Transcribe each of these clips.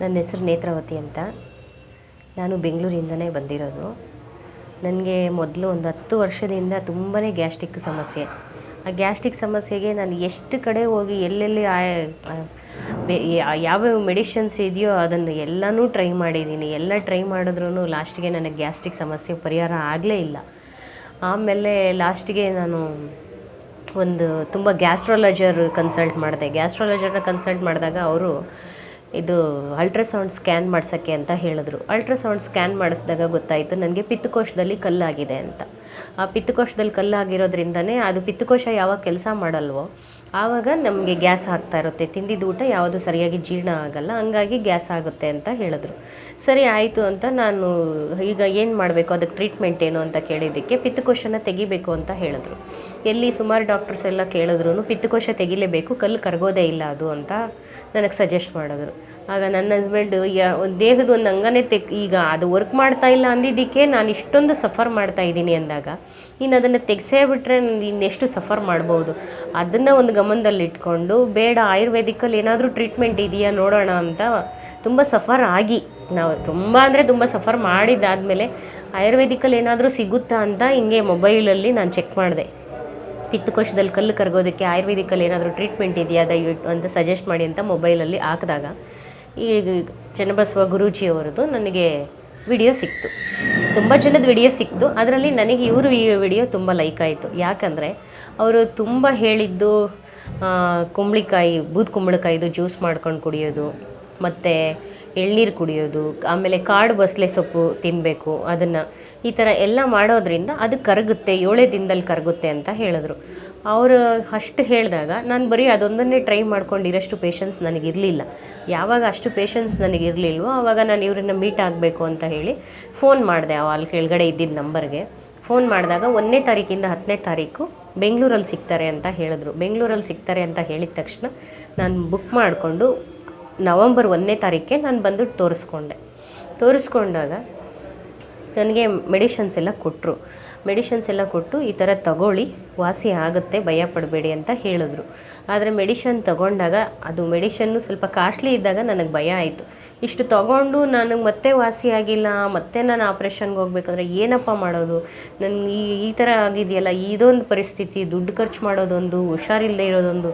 ನನ್ನ ಹೆಸರು ನೇತ್ರಾವತಿ ಅಂತ. ನಾನು ಬೆಂಗಳೂರಿಂದನೇ ಬಂದಿರೋದು. ನನಗೆ ಮೊದಲು ಒಂದು ಹತ್ತು ವರ್ಷದಿಂದ ತುಂಬಾ ಗ್ಯಾಸ್ಟ್ರಿಕ್ ಸಮಸ್ಯೆ. ಆ ಗ್ಯಾಸ್ಟ್ರಿಕ್ ಸಮಸ್ಯೆಗೆ ನಾನು ಎಷ್ಟು ಕಡೆ ಹೋಗಿ ಎಲ್ಲೆಲ್ಲಿ ಯಾವ್ಯಾವ ಮೆಡಿಷನ್ಸ್ ಇದೆಯೋ ಅದನ್ನು ಎಲ್ಲನೂ ಟ್ರೈ ಮಾಡಿದ್ದೀನಿ. ಎಲ್ಲ ಟ್ರೈ ಮಾಡಿದ್ರೂ ಲಾಸ್ಟಿಗೆ ನನಗೆ ಗ್ಯಾಸ್ಟ್ರಿಕ್ ಸಮಸ್ಯೆ ಪರಿಹಾರ ಆಗಲೇ ಇಲ್ಲ. ಆಮೇಲೆ ಲಾಸ್ಟಿಗೆ ನಾನು ಒಂದು ತುಂಬ ಗ್ಯಾಸ್ಟ್ರಾಲಜರ್ ಕನ್ಸಲ್ಟ್ ಮಾಡಿದೆ. ಗ್ಯಾಸ್ಟ್ರಾಲಜರ್ನ ಕನ್ಸಲ್ಟ್ ಮಾಡಿದಾಗ ಅವರು ಇದು ಅಲ್ಟ್ರಾಸೌಂಡ್ ಸ್ಕ್ಯಾನ್ ಮಾಡ್ಸೋಕ್ಕೆ ಅಂತ ಹೇಳಿದ್ರು. ಅಲ್ಟ್ರಾಸೌಂಡ್ ಸ್ಕ್ಯಾನ್ ಮಾಡಿಸಿದಾಗ ಗೊತ್ತಾಯಿತು ನನಗೆ ಪಿತ್ತಕೋಶದಲ್ಲಿ ಕಲ್ಲಾಗಿದೆ ಅಂತ. ಆ ಪಿತ್ತಕೋಶದಲ್ಲಿ ಕಲ್ಲಾಗಿರೋದ್ರಿಂದನೇ ಅದು ಪಿತ್ತಕೋಶ ಯಾವಾಗ ಕೆಲಸ ಮಾಡಲ್ವೋ, ಆವಾಗ ನಮಗೆ ಗ್ಯಾಸ್ ಆಗ್ತಾ ಇರುತ್ತೆ. ತಿಂದಿದ್ದು ಊಟ ಯಾವುದು ಸರಿಯಾಗಿ ಜೀರ್ಣ ಆಗಲ್ಲ, ಹಂಗಾಗಿ ಗ್ಯಾಸ್ ಆಗುತ್ತೆ ಅಂತ ಹೇಳಿದ್ರು. ಸರಿ, ಆಯಿತು ಅಂತ ನಾನು ಈಗ ಏನು ಮಾಡಬೇಕು, ಅದಕ್ಕೆ ಟ್ರೀಟ್ಮೆಂಟ್ ಏನು ಅಂತ ಕೇಳಿದ್ದಕ್ಕೆ ಪಿತ್ತಕೋಶನ ತೆಗಿಬೇಕು ಅಂತ ಹೇಳಿದ್ರು. ಎಲ್ಲಿ ಸುಮಾರು ಡಾಕ್ಟರ್ಸ್ ಎಲ್ಲ ಕೇಳಿದ್ರು ಪಿತ್ತಕೋಶ ತೆಗಿಲೇಬೇಕು, ಕಲ್ಲು ಕರಗೋದೇ ಇಲ್ಲ ಅದು ಅಂತ ನನಗೆ ಸಜೆಸ್ಟ್ ಮಾಡಿದ್ರು. ಆಗ ನನ್ನ ಹಸ್ಬೆಂಡ್ ಯಾ ಒಂದು ದೇಹದ ಒಂದು ಅಂಗನೇ ತೆಗ್ ಈಗ ಅದು ವರ್ಕ್ ಮಾಡ್ತಾ ಇಲ್ಲ ಅಂದಿದ್ದಕ್ಕೆ ನಾನು ಇಷ್ಟೊಂದು ಸಫರ್ ಮಾಡ್ತಾ ಇದ್ದೀನಿ ಅಂದಾಗ, ಇನ್ನು ಅದನ್ನು ತೆಗೆಸೇ ಬಿಟ್ಟರೆ ಇನ್ನೆಷ್ಟು ಸಫರ್ ಮಾಡ್ಬೋದು? ಅದನ್ನು ಒಂದು ಗಮನದಲ್ಲಿ ಇಟ್ಕೊಂಡು, ಬೇಡ ಆಯುರ್ವೇದಿಕಲ್ಲಿ ಏನಾದರೂ ಟ್ರೀಟ್ಮೆಂಟ್ ಇದೆಯಾ ನೋಡೋಣ ಅಂತ ತುಂಬ ಸಫರ್ ಆಗಿ, ನಾವು ತುಂಬ ಅಂದರೆ ತುಂಬ ಸಫರ್ ಮಾಡಿದ್ದಾದಮೇಲೆ ಆಯುರ್ವೇದಿಕಲ್ಲಿ ಏನಾದರೂ ಸಿಗುತ್ತಾ ಅಂತ ಹಿಂಗೆ ಮೊಬೈಲಲ್ಲಿ ನಾನು ಚೆಕ್ ಮಾಡಿದೆ. ಪಿತ್ತಕೋಶದಲ್ಲಿ ಕಲ್ಲು ಕರಗೋದಕ್ಕೆ ಆಯುರ್ವೇದಿಕಲ್ಲಿ ಏನಾದರೂ ಟ್ರೀಟ್ಮೆಂಟ್ ಇದೆಯಾ? ದಯವಿಟ್ಟು ಅಂತ ಸಜೆಸ್ಟ್ ಮಾಡಿ ಅಂತ ಮೊಬೈಲಲ್ಲಿ ಹಾಕಿದಾಗ ಈ ಚನ್ನಬಸವ ಗುರೂಜಿಯವರದು ನನಗೆ ವಿಡಿಯೋ ಸಿಕ್ತು. ತುಂಬ ಜನದ ವಿಡಿಯೋ ಸಿಕ್ತು. ಅದರಲ್ಲಿ ನನಗೆ ಇವರು ಈ ವಿಡಿಯೋ ತುಂಬ ಲೈಕ್ ಆಯಿತು. ಯಾಕಂದರೆ ಅವರು ತುಂಬ ಹೇಳಿದ್ದು ಕುಂಬಳಿಕಾಯಿ, ಬೂದ್ ಕುಂಬಳಕಾಯಿದು ಜ್ಯೂಸ್ ಮಾಡ್ಕೊಂಡು ಕುಡಿಯೋದು, ಮತ್ತು ಎಳ್ನೀರು ಕುಡಿಯೋದು, ಆಮೇಲೆ ಕಾಡು ಬಸಳೆ ಸೊಪ್ಪು ತಿನ್ನಬೇಕು ಅದನ್ನು ಈ ಥರ ಎಲ್ಲ ಮಾಡೋದ್ರಿಂದ ಅದು ಕರಗುತ್ತೆ, ಏಳೇ ದಿನದಲ್ಲಿ ಕರಗುತ್ತೆ ಅಂತ ಹೇಳಿದ್ರು. ಅವರು ಅಷ್ಟು ಹೇಳಿದಾಗ ನಾನು ಬರೀ ಅದೊಂದನ್ನೇ ಟ್ರೈ ಮಾಡ್ಕೊಂಡಿರೋಷ್ಟು ಪೇಷನ್ಸ್ ನನಗಿರಲಿಲ್ಲ. ಯಾವಾಗ ಅಷ್ಟು ಪೇಷನ್ಸ್ ನನಗಿರಲಿಲ್ವೋ ಆವಾಗ ನಾನು ಇವ್ರನ್ನ ಮೀಟ್ ಆಗಬೇಕು ಅಂತ ಹೇಳಿ ಫೋನ್ ಮಾಡಿದೆ ಅಲ್ಲಿ ಕೆಳಗಡೆ ಇದ್ದಿದ್ದ ನಂಬರ್ಗೆ ಫೋನ್ ಮಾಡಿದಾಗ ಒಂದನೇ ತಾರೀಕಿಂದ ಹತ್ತನೇ ತಾರೀಕು ಬೆಂಗಳೂರಲ್ಲಿ ಸಿಗ್ತಾರೆ ಅಂತ ಹೇಳಿದ್ರು. ಬೆಂಗಳೂರಲ್ಲಿ ಸಿಗ್ತಾರೆ ಅಂತ ಹೇಳಿದ ತಕ್ಷಣ ನಾನು ಬುಕ್ ಮಾಡಿಕೊಂಡು ನವಂಬರ್ ಒಂದನೇ ತಾರೀಕೆ ನಾನು ಬಂದು ತೋರಿಸ್ಕೊಂಡೆ. ತೋರಿಸ್ಕೊಂಡಾಗ ನನಗೆ ಮೆಡಿಷನ್ಸ್ ಎಲ್ಲ ಕೊಟ್ಟರು ಮೆಡಿಷನ್ಸ್ ಎಲ್ಲ ಕೊಟ್ಟು ಈ ಥರ ತಗೊಳ್ಳಿ, ವಾಸಿ ಆಗುತ್ತೆ, ಭಯ ಪಡಬೇಡಿ ಅಂತ ಹೇಳಿದ್ರು. ಆದರೆ ಮೆಡಿಷನ್ ತಗೊಂಡಾಗ ಅದು ಮೆಡಿಷನ್ನು ಸ್ವಲ್ಪ ಕಾಸ್ಟ್ಲಿ ಇದ್ದಾಗ ನನಗೆ ಭಯ ಆಯಿತು. ಇಷ್ಟು ತಗೊಂಡು ನನಗೆ ಮತ್ತೆ ವಾಸಿ ಆಗಿಲ್ಲ, ಮತ್ತೆ ನಾನು ಆಪ್ರೇಷನ್ಗೆ ಹೋಗ್ಬೇಕಂದ್ರೆ ಏನಪ್ಪ ಮಾಡೋದು? ನನಗೆ ಈ ಈ ಥರ ಆಗಿದೆಯಲ್ಲ, ಇದೊಂದು ಪರಿಸ್ಥಿತಿ, ದುಡ್ಡು ಖರ್ಚು ಮಾಡೋದೊಂದು ಹುಷಾರಿಲ್ಲದೆ ಇರೋದೊಂದು,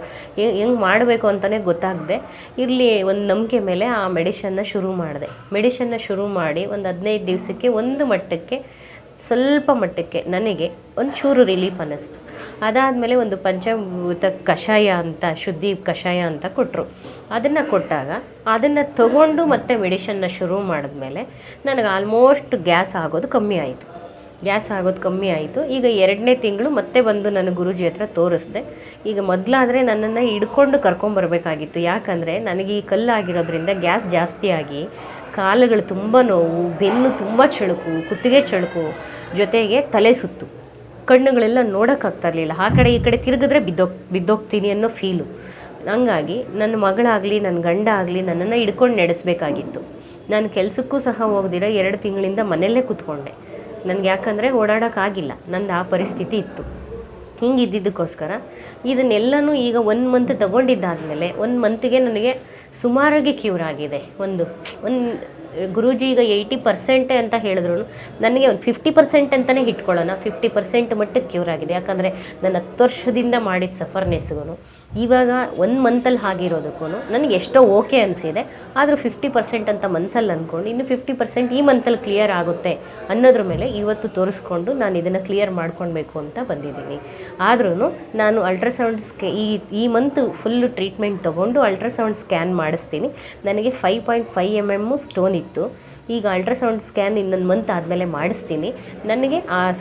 ಹೆಂಗೆ ಮಾಡಬೇಕು ಅಂತಲೇ ಗೊತ್ತಾಗದೆ. ಇರಲಿ ಒಂದು ನಂಬಿಕೆ ಮೇಲೆ ಆ ಮೆಡಿಷನ್ನ ಶುರು ಮಾಡಿದೆ. ಮೆಡಿಷನ್ನ ಶುರು ಮಾಡಿ ಒಂದು ಹದಿನೈದು ದಿವಸಕ್ಕೆ ಒಂದು ಮಟ್ಟಕ್ಕೆ ಸ್ವಲ್ಪ ಮಟ್ಟಕ್ಕೆ ನನಗೆ ಒಂಚೂರು ಚೂರು ರಿಲೀಫ್ ಅನ್ನಿಸ್ತು. ಅದಾದಮೇಲೆ ಒಂದು ಪಂಚಭೂತ ಕಷಾಯ ಅಂತ, ಶುದ್ಧಿ ಕಷಾಯ ಅಂತ ಕೊಟ್ಟರು ಅದನ್ನು ಕೊಟ್ಟಾಗ ಅದನ್ನು ತಗೊಂಡು ಮತ್ತೆ ಮೆಡಿಷನ್ನ ಶುರು ಮಾಡಿದ್ಮೇಲೆ ನನಗೆ ಆಲ್ಮೋಸ್ಟ್ ಗ್ಯಾಸ್ ಆಗೋದು ಕಮ್ಮಿ ಆಯಿತು. ಗ್ಯಾಸ್ ಆಗೋದು ಕಮ್ಮಿ ಆಯಿತು. ಈಗ ಎರಡನೇ ತಿಂಗಳು ಮತ್ತೆ ಬಂದು ನಾನು ಗುರುಜಿ ಹತ್ರ ತೋರಿಸ್ದೆ. ಈಗ ಮೊದಲಾದರೆ ನನ್ನನ್ನು ಹಿಡ್ಕೊಂಡು ಕರ್ಕೊಂಬರ್ಬೇಕಾಗಿತ್ತು ಯಾಕಂದರೆ ನನಗೆ ಈ ಕಲ್ಲಾಗಿರೋದ್ರಿಂದ ಗ್ಯಾಸ್ ಜಾಸ್ತಿ ಆಗಿ ಕಾಲುಗಳು ತುಂಬ ನೋವು, ಬೆನ್ನು ತುಂಬ ಚಳುಕು, ಕುತ್ತಿಗೆ ಚಳುಕು, ಜೊತೆಗೆ ತಲೆ ಸುತ್ತು. ಕಣ್ಣುಗಳೆಲ್ಲ ನೋಡೋಕ್ಕಾಗ್ತಾ ಇರಲಿಲ್ಲ. ಆ ಕಡೆ ಈ ಕಡೆ ತಿರುಗಿದ್ರೆ ಬಿದ್ದೋಗ್, ಬಿದ್ದೋಗ್ತೀನಿ ಅನ್ನೋ ಫೀಲು ಹಂಗಾಗಿ ನನ್ನ ಮಗಳಾಗಲಿ, ನನ್ನ ಗಂಡ ಆಗಲಿ ನನ್ನನ್ನು ಹಿಡ್ಕೊಂಡು ನಡೆಸಬೇಕಾಗಿತ್ತು. ನಾನು ಕೆಲಸಕ್ಕೂ ಸಹ ಹೋಗ್ದಿರ ಎರಡು ತಿಂಗಳಿಂದ ಮನೆಯಲ್ಲೇ ಕೂತ್ಕೊಂಡೆ. ನನಗೆ ಯಾಕಂದರೆ ಓಡಾಡೋಕ್ಕಾಗಿಲ್ಲ. ನಂದು ಆ ಪರಿಸ್ಥಿತಿ ಇತ್ತು. ಹಿಂಗಿದ್ದಿದ್ದಕ್ಕೋಸ್ಕರ ಇದನ್ನೆಲ್ಲನೂ ಈಗ ಒನ್ ಮಂತ್ ತಗೊಂಡಿದ್ದಾದಮೇಲೆ, ಒಂದು ಮಂತಿಗೆ ನನಗೆ ಸುಮಾರಾಗಿ ಕ್ಯೂರ್ ಆಗಿದೆ. ಒಂದು ಒಂದು, ಗುರೂಜಿ ಈಗ ಏಯ್ಟಿ ಪರ್ಸೆಂಟೇ ಅಂತ ಹೇಳಿದ್ರು. ನನಗೆ ಒಂದು ಫಿಫ್ಟಿ ಪರ್ಸೆಂಟ್ ಅಂತಲೇ ಇಟ್ಕೊಳ್ಳೋಣ. ಫಿಫ್ಟಿ ಪರ್ಸೆಂಟ್ ಮಟ್ಟಕ್ಕೆ ಕ್ಯೂರ್ ಆಗಿದೆ. ಯಾಕಂದರೆ ನನ್ನ ಹತ್ತು ವರ್ಷದಿಂದ ಮಾಡಿದ ಸಫರ್ನೆಸ್ಗೂ ಇವಾಗ ಒಂದು ಮಂತಲ್ಲಿ ಆಗಿರೋದಕ್ಕೂ ನನಗೆ ಎಷ್ಟೋ ಓಕೆ ಅನಿಸಿದೆ. ಆದರೂ ಫಿಫ್ಟಿ ಪರ್ಸೆಂಟ್ ಅಂತ ಮನಸ್ಸಲ್ಲಿ ಅಂದ್ಕೊಂಡು ಇನ್ನು ಫಿಫ್ಟಿ ಪರ್ಸೆಂಟ್ ಈ ಮಂತಲ್ಲಿ ಕ್ಲಿಯರ್ ಆಗುತ್ತೆ ಅನ್ನೋದ್ರ ಮೇಲೆ ಇವತ್ತು ತೋರಿಸ್ಕೊಂಡು ನಾನು ಇದನ್ನು ಕ್ಲಿಯರ್ ಮಾಡ್ಕೊಳ್ಬೇಕು ಅಂತ ಬಂದಿದ್ದೀನಿ. ಆದ್ರೂ ನಾನು ಅಲ್ಟ್ರಾಸೌಂಡ್ ಸ್ಕೆ ಈ ಈ ಮಂತ್ ಫುಲ್ಲು ಟ್ರೀಟ್ಮೆಂಟ್ ತೊಗೊಂಡು ಅಲ್ಟ್ರಾಸೌಂಡ್ ಸ್ಕ್ಯಾನ್ ಮಾಡಿಸ್ತೀನಿ. ನನಗೆ five point five M M stone ಇತ್ತು. ಈಗ ಅಲ್ಟ್ರಾಸೌಂಡ್ ಸ್ಕ್ಯಾನ್ ಇನ್ನೊಂದು ಮಂತ್ ಆದಮೇಲೆ ಮಾಡಿಸ್ತೀನಿ. ನನಗೆ ಆ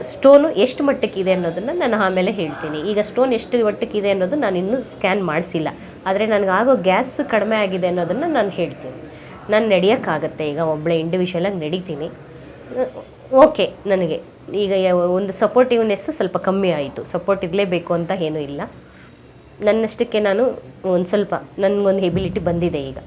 ಸ್ಟೋನು ಎಷ್ಟು ಮಟ್ಟಕ್ಕಿದೆ ಅನ್ನೋದನ್ನು ನಾನು ಆಮೇಲೆ ಹೇಳ್ತೀನಿ. ಈಗ ಸ್ಟೋನ್ ಎಷ್ಟು ಮಟ್ಟಕ್ಕಿದೆ ಅನ್ನೋದು ನಾನು ಇನ್ನೂ ಸ್ಕ್ಯಾನ್ ಮಾಡಿಸಿಲ್ಲ. ಆದರೆ ನನಗಾಗೋ ಗ್ಯಾಸ್ ಕಡಿಮೆ ಆಗಿದೆ ಅನ್ನೋದನ್ನು ನಾನು ಹೇಳ್ತೀನಿ. ನಾನು ನಡೆಯೋಕ್ಕಾಗತ್ತೆ ಈಗ ಒಬ್ಬಳೆ ಇಂಡಿವಿಜುವಲಾಗಿ ನಡೀತೀನಿ. ಓಕೆ, ನನಗೆ. ಈಗ ಒಂದು ಸಪೋರ್ಟಿವ್ನೆಸ್ಸು ಸ್ವಲ್ಪ ಕಮ್ಮಿ ಆಯಿತು. ಸಪೋರ್ಟ್ ಇರಲೇಬೇಕು ಅಂತ ಏನೂ ಇಲ್ಲ. ನನ್ನಷ್ಟಕ್ಕೆ ನಾನು ಒಂದು ಸ್ವಲ್ಪ, ನನಗೊಂದು ಎಬಿಲಿಟಿ ಬಂದಿದೆ ಈಗ.